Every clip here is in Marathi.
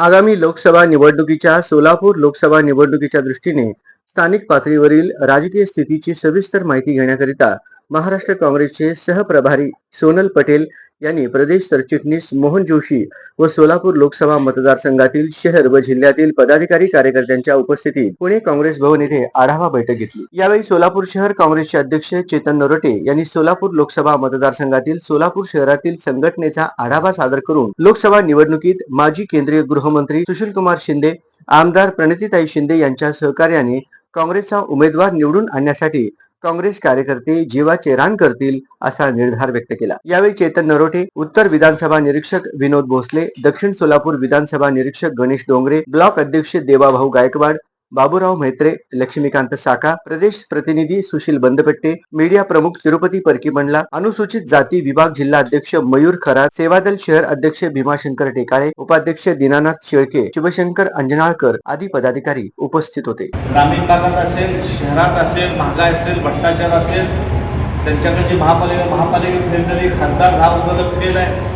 आगामी लोकसभा निवडणुकीच्या सोलापूर लोकसभा निवडणुकीच्या दृष्टीने स्थानिक पातळीवरील राजकीय स्थितीची सविस्तर माहिती घेण्याकरिता महाराष्ट्र काँग्रेसचे सहप्रभारी सोनल पटेल यांनी प्रदेश सरचिटणीस मोहन जोशी व सोलापूर लोकसभा मतदारसंघातील शहर व जिल्ह्यातील पदाधिकारी कार्यकर्त्यांच्या उपस्थितीत पुणे काँग्रेस भवन येथे आढावा बैठक घेतली. यावेळी सोलापूर शहर काँग्रेसचे अध्यक्ष चेतन नरोटे यांनी सोलापूर लोकसभा मतदारसंघातील सोलापूर शहरातील संघटनेचा आढावा सादर करून लोकसभा निवडणुकीत माजी केंद्रीय गृहमंत्री सुशीलकुमार शिंदे आमदार प्रणितीताई शिंदे यांच्या सहकार्याने काँग्रेसचा उमेदवार निवडून आणण्यासाठी काँग्रेस कार्यकर्ते जीवाचे रान करतील असा निर्धार व्यक्त केला. यावेळी चेतन नरोटे उत्तर विधानसभा निरीक्षक विनोद भोसले दक्षिण सोलापूर विधानसभा निरीक्षक गणेश डोंगरे ब्लॉक अध्यक्ष देवाभाऊ गायकवाड बाबूराव म्हेत्रे लक्ष्मीकांत साका प्रदेश प्रतिनिधी सुशील बंदपट्टे मीडिया प्रमुख तिरुपती परकीमंडला अनुसूचित जाती विभाग जिल्हा अध्यक्ष मयूर खरात सेवादल शहर अध्यक्ष भीमाशंकर टेकाळे उपाध्यक्ष दीनानाथ शेळके शिवशंकर अंजनाळकर आदी पदाधिकारी उपस्थित होते. ग्रामीण भागात असेल शहरात असेल महागाई असेल भ्रष्टाचार असेल त्यांच्याकडे जे महापालिका महापालिका खासदार हा उपलब्ध फेल आहे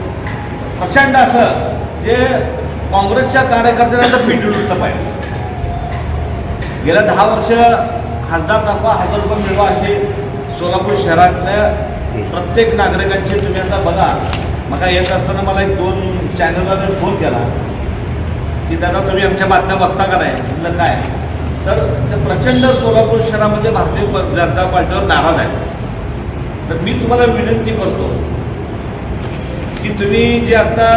प्रचंड असं जे काँग्रेसच्या कार्यकर्त्यांना पिंडून उठलं पाहिजे. गेल्या दहा वर्ष खासदार दाखवा हजार रुपये मिळवा असे सोलापूर शहरातल्या प्रत्येक नागरिकांचे तुम्ही आता बघा. मग येत असताना मला एक दोन चॅनलला फोन केला. की दादा तुम्ही आमच्या बातम्या बघता का नाही? म्हटलं काय? तर ते प्रचंड सोलापूर शहरामध्ये भारतीय जनता पार्टीवर नाराज आहे तर मी तुम्हाला विनंती करतो की तुम्ही जे आता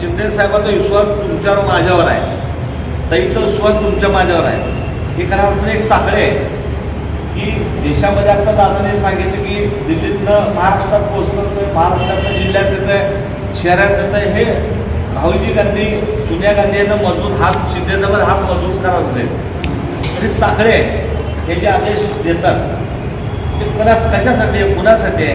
शिंदे साहेबांचा विश्वास तुमच्यावर माझ्यावर आहे ताईचा विश्वास तुमच्या माझ्यावर आहे हे करा म्हणून एक साखळे. की देशामध्ये आता दादाने सांगितलं की दिल्लीतनं महाराष्ट्रात पोहोचतं महाराष्ट्रातनं जिल्ह्यात येतं आहे शहरात येतं आहे हे राहुलजी गांधी सोनिया गांधी यांना मजबूत हात शिंदेजवळ हात मजबूत करावं दे ते साखळे हे जे आदेश देतात ते करा कशासाठी आहे? कुणासाठी आहे?